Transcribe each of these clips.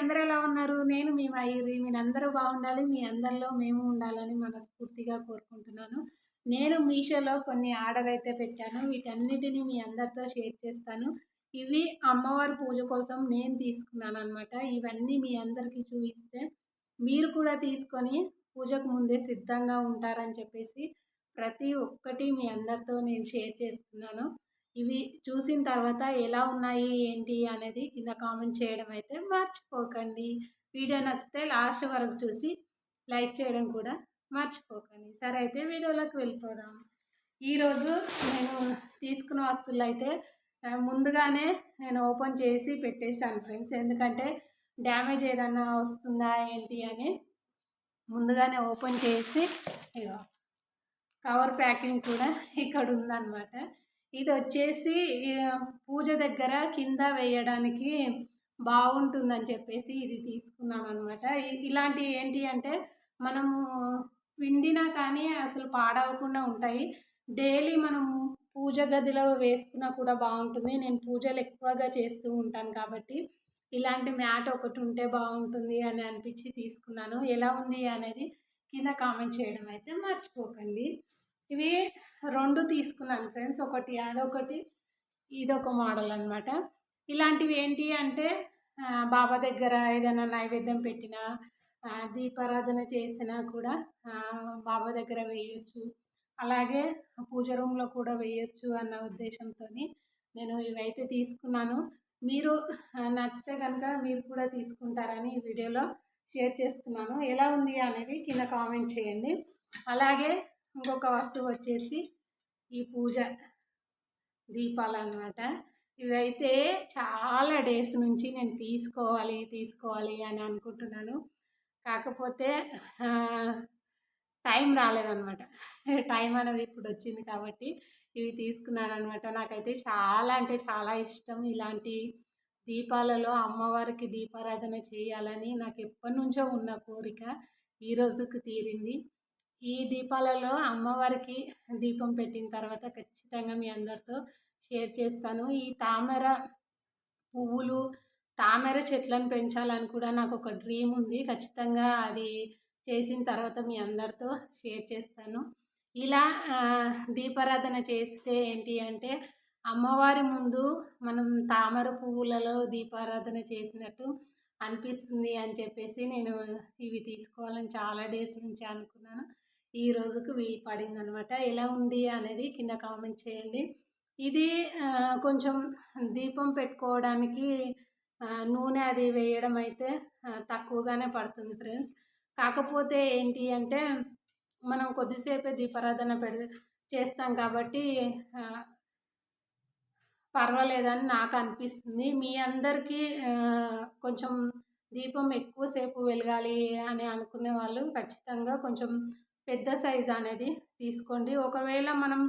అందరూ ఎలా ఉన్నారు? నేను మీ మయూరి మీరందరూ బాగుండాలి. మీ అందరిలో మేము ఉండాలని మనస్ఫూర్తిగా కోరుకుంటున్నాను. నేను మీషోలో కొన్ని ఆర్డర్ అయితే పెట్టాను. వీటన్నిటిని మీ అందరితో షేర్ చేస్తాను. ఇవి అమ్మవారి పూజ కోసం నేను తీసుకున్నాను అనమాట ఇవన్నీ మీ అందరికీ చూపిస్తే మీరు కూడా తీసుకొని పూజకు ముందే సిద్ధంగా ఉంటారని చెప్పేసి ప్రతి ఒక్కటి మీ అందరితో నేను షేర్ చేస్తున్నాను. ఇవి చూసిన తర్వాత ఎలా ఉన్నాయి ఏంటి అనేది కింద కామెంట్ చేయడం అయితే మర్చిపోకండి. వీడియో నచ్చితే లాస్ట్ వరకు చూసి లైక్ చేయడం కూడా మర్చిపోకండి. సరే అయితే వీడియోలోకి వెళ్ళిపోదాం. ఈరోజు నేను తీసుకున్న వస్తువులు అయితే ముందుగానే నేను ఓపెన్ చేసి పెట్టేసాను ఫ్రెండ్స్. ఎందుకంటే డ్యామేజ్ ఏదన్నా వస్తుందా ఏంటి అని ముందుగానే ఓపెన్ చేసి కవర్ ప్యాకింగ్ కూడా ఇక్కడ ఉందన్నమాట. ఇది వచ్చేసి పూజ దగ్గర కింద వేయడానికి బాగుంటుందని చెప్పేసి ఇది తీసుకున్నాం అనమాట ఇలాంటివి ఏంటి అంటే మనము పిండినా కానీ అసలు పాడవకుండా ఉంటాయి. డైలీ మనం పూజ గదిలో వేసుకున్నా కూడా బాగుంటుంది నేను పూజలు ఎక్కువగా చేస్తూ ఉంటాను కాబట్టి ఇలాంటి మ్యాట్ ఒకటి ఉంటే బాగుంటుంది అని అనిపించి తీసుకున్నాను. ఎలా ఉంది అనేది కింద కామెంట్ చేయడం అయితే మర్చిపోకండి. ఇవి రెండు తీసుకున్నాను ఫ్రెండ్స్. ఒకటి అదొకటి ఇదొక మోడల్ అనమాట ఇలాంటివి ఏంటి అంటే బాబా దగ్గర ఏదైనా నైవేద్యం పెట్టినా దీపారాధన చేసినా కూడా బాబా దగ్గర వేయొచ్చు. అలాగే పూజ రూమ్లో కూడా వేయొచ్చు అన్న ఉద్దేశంతో నేను ఇవైతే తీసుకున్నాను. మీరు నచ్చితే కనుక మీరు కూడా తీసుకుంటారని ఈ వీడియోలో షేర్ చేస్తున్నాను. ఎలా ఉంది అనేది కింద కామెంట్ చేయండి. అలాగే ఇంకొక వస్తువు వచ్చేసి ఈ పూజ దీపాలు అనమాట ఇవైతే చాలా డేస్ నుంచి నేను తీసుకోవాలి తీసుకోవాలి అని అనుకుంటున్నాను. కాకపోతే టైం రాలేదనమాట టైం అనేది ఇప్పుడు వచ్చింది కాబట్టి ఇవి తీసుకున్నాను అనమాట నాకైతే చాలా అంటే చాలా ఇష్టం ఇలాంటి దీపాలలో అమ్మవారికి దీపారాధన చేయాలని నాకు ఎప్పటి నుంచో ఉన్న కోరిక ఈ రోజుకు తీరింది. ఈ దీపాలలో అమ్మవారికి దీపం పెట్టిన తర్వాత ఖచ్చితంగా మీ అందరితో షేర్ చేస్తాను. ఈ తామర పువ్వులు తామర చెట్లను పెంచాలని కూడా నాకు ఒక డ్రీమ్ ఉంది. ఖచ్చితంగా అది చేసిన తర్వాత మీ అందరితో షేర్ చేస్తాను. ఇలా దీపారాధన చేస్తే ఏంటి అంటే అమ్మవారి ముందు మనం తామర పువ్వులలో దీపారాధన చేసినట్టు అనిపిస్తుంది అని చెప్పేసి నేను ఇవి తీసుకోవాలని చాలా డేస్ నుంచి అనుకున్నాను. ఈ రోజుకు వీలు పడింది అనమాట ఎలా ఉంది అనేది కింద కామెంట్ చేయండి. ఇది కొంచెం దీపం పెట్టుకోవడానికి నూనె అది వేయడం అయితే తక్కువగానే పడుతుంది ఫ్రెండ్స్. కాకపోతే ఏంటి అంటే మనం కొద్దిసేపే దీపారాధన పెడ చేస్తాం కాబట్టి పర్వాలేదని నాకు అనిపిస్తుంది. మీ అందరికీ కొంచెం దీపం ఎక్కువసేపు వెలగాలి అని అనుకునే వాళ్ళు ఖచ్చితంగా కొంచెం పెద్ద సైజ్ అనేది తీసుకోండి. ఒకవేళ మనం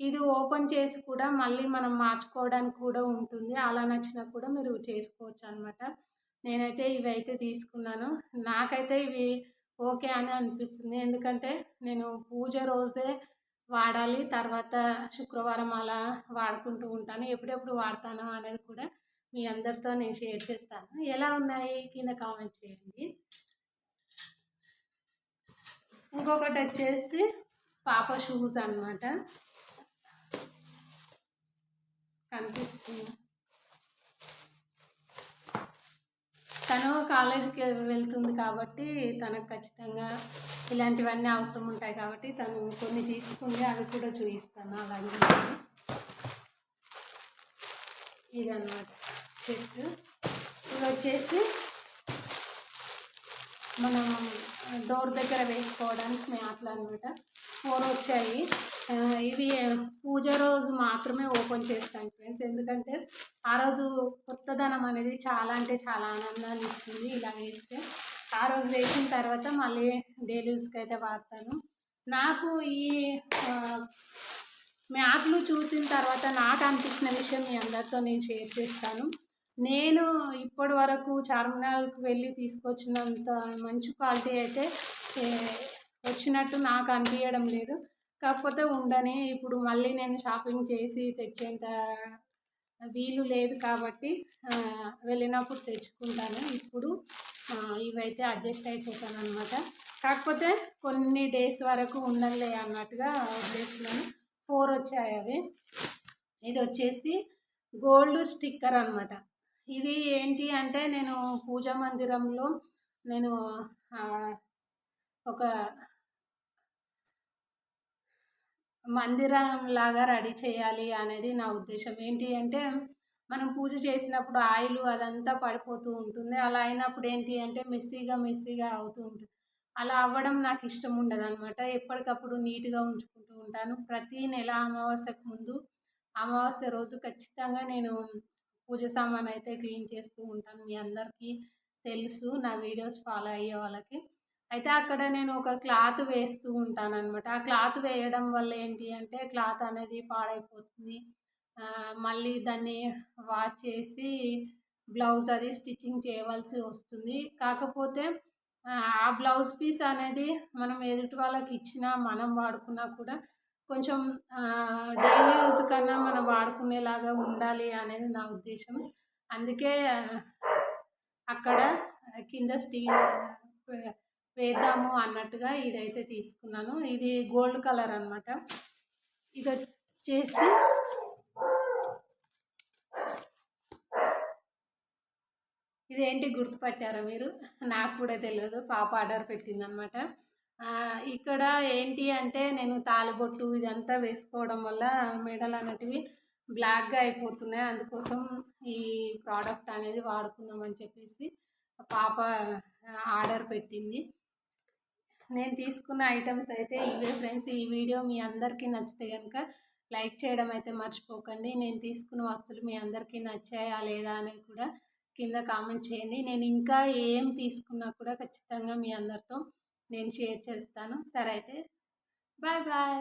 ఇది ఓపెన్ చేసి కూడా మళ్ళీ మనం మార్చుకోవడానికి కూడా ఉంటుంది. అలా నచ్చినా కూడా మీరు చేసుకోవచ్చు అనమాట నేనైతే ఇవి అయితే తీసుకున్నాను. నాకైతే ఇవి ఓకే అని అనిపిస్తుంది. ఎందుకంటే నేను పూజ రోజే వాడాలి. తర్వాత శుక్రవారం అలా వాడుకుంటూ ఉంటాను. ఎప్పుడెప్పుడు వాడతాను అనేది కూడా మీ అందరితో నేను షేర్ చేస్తాను. ఎలా ఉన్నాయి? కింద కామెంట్ చేయండి. ఇంకొకటి వచ్చేసి పాప షూస్ అనమాట కనిపిస్తుంది. తను కాలేజీకి వెళ్తుంది కాబట్టి తనకు ఖచ్చితంగా ఇలాంటివన్నీ అవసరం ఉంటాయి కాబట్టి తను కొన్ని తీసుకుంది అవి కూడా చూపిస్తాను అవన్నీ. ఇదన్నమాట షర్ట్ ఇది వచ్చేసి మనం డోర్ దగ్గర వేసుకోవడానికి మ్యాట్లు అనమాట ఫోర్ వచ్చాయి. ఇవి పూజ రోజు మాత్రమే ఓపెన్ చేస్తాను ఫ్రెండ్స్. ఎందుకంటే ఆ రోజు కొత్తదనం అనేది చాలా అంటే చాలా ఆనందాన్ని ఇస్తుంది ఇలా వేస్తే. ఆ రోజు వేసిన తర్వాత మళ్ళీ డైలీస్కి అయితే వాడతాను. నాకు ఈ మ్యాట్లు చూసిన తర్వాత నాకు అనిపించిన విషయం మీ అందరితో నేను షేర్ చేస్తాను. నేను ఇప్పటి వరకు చార్మినార్కి వెళ్ళి తీసుకొచ్చినంత మంచి క్వాలిటీ అయితే వచ్చినట్టు నాకు అనిపించడం లేదు. కాకపోతే ఉండని ఇప్పుడు మళ్ళీ నేను షాపింగ్ చేసి తెచ్చేంత వీలు లేదు కాబట్టి వెళ్ళినప్పుడు తెచ్చుకుంటాను. ఇప్పుడు ఇవైతే అడ్జస్ట్ అయిపోతాను అనమాట కాకపోతే కొన్ని డేస్ వరకు ఉండలే అన్నట్టుగా వదిలేస్తున్నాను ఫోర్ వచ్చాయి అవి. ఇది వచ్చేసి గోల్డ్ స్టిక్కర్ అనమాట ఇది ఏంటి అంటే నేను పూజా మందిరంలో నేను ఒక మందిరం లాగా రెడీ చేయాలి అనేది నా ఉద్దేశం. ఏంటి అంటే మనం పూజ చేసినప్పుడు ఆయిల్ అదంతా పడిపోతూ ఉంటుంది. అలా అయినప్పుడు ఏంటి అంటే మెస్సీగా మెస్సీగా అవుతూ ఉంటుంది. అలా అవ్వడం నాకు ఇష్టం ఉండదు అనమాట ఎప్పటికప్పుడు నీట్గా ఉంచుకుంటూ ఉంటాను. ప్రతి నెల అమావాస్యకు ముందు అమావాస్య రోజు ఖచ్చితంగా నేను పూజ సామాన్ అయితే క్లీన్ చేస్తూ ఉంటాను. మీ అందరికీ తెలుసు నా వీడియోస్ ఫాలో అయ్యే వాళ్ళకి. అయితే అక్కడ నేను ఒక క్లాత్ వేస్తూ ఉంటాను అనమాట ఆ క్లాత్ వేయడం వల్ల ఏంటి అంటే క్లాత్ అనేది పాడైపోతుంది. మళ్ళీ దాన్ని వాష్ చేసి బ్లౌజ్ అది స్టిచ్చింగ్ చేయవలసి వస్తుంది. కాకపోతే ఆ బ్లౌజ్ పీస్ అనేది మనం ఎదుటి వాళ్ళకి ఇచ్చినా మనం వాడుకున్నా కూడా కొంచెం డైలీ యూజ్ కన్నా మనం వాడుకునేలాగా ఉండాలి అనేది నా ఉద్దేశం. అందుకే అక్కడ కింద స్టీల్ వేద్దాము అన్నట్టుగా ఇదైతే తీసుకున్నాను. ఇది గోల్డ్ కలర్ అనమాట ఇది వచ్చేసి ఇదేంటి గుర్తుపట్టారా మీరు? నాకు కూడా తెలియదు. పాప ఆర్డర్ పెట్టిందనమాట ఇక్కడ ఏంటి అంటే నేను తాలిబొట్టు ఇదంతా వేసుకోవడం వల్ల మెడలు అనేటివి బ్లాక్గా అయిపోతున్నాయి. అందుకోసం ఈ ప్రోడక్ట్ అనేది వాడుకుందామని చెప్పేసి పాప ఆర్డర్ పెట్టింది. నేను తీసుకున్న ఐటమ్స్ అయితే ఇవే ఫ్రెండ్స్ ఈ వీడియో మీ అందరికీ నచ్చితే కనుక లైక్ చేయడం అయితే మర్చిపోకండి. నేను తీసుకున్న వస్తువులు మీ అందరికీ నచ్చాయా లేదా అనేది కూడా కింద కామెంట్ చేయండి. నేను ఇంకా ఏం తీసుకున్నా కూడా ఖచ్చితంగా మీ అందరితో నేను షేర్ చేస్తాను. సరే అయితే. Bye bye.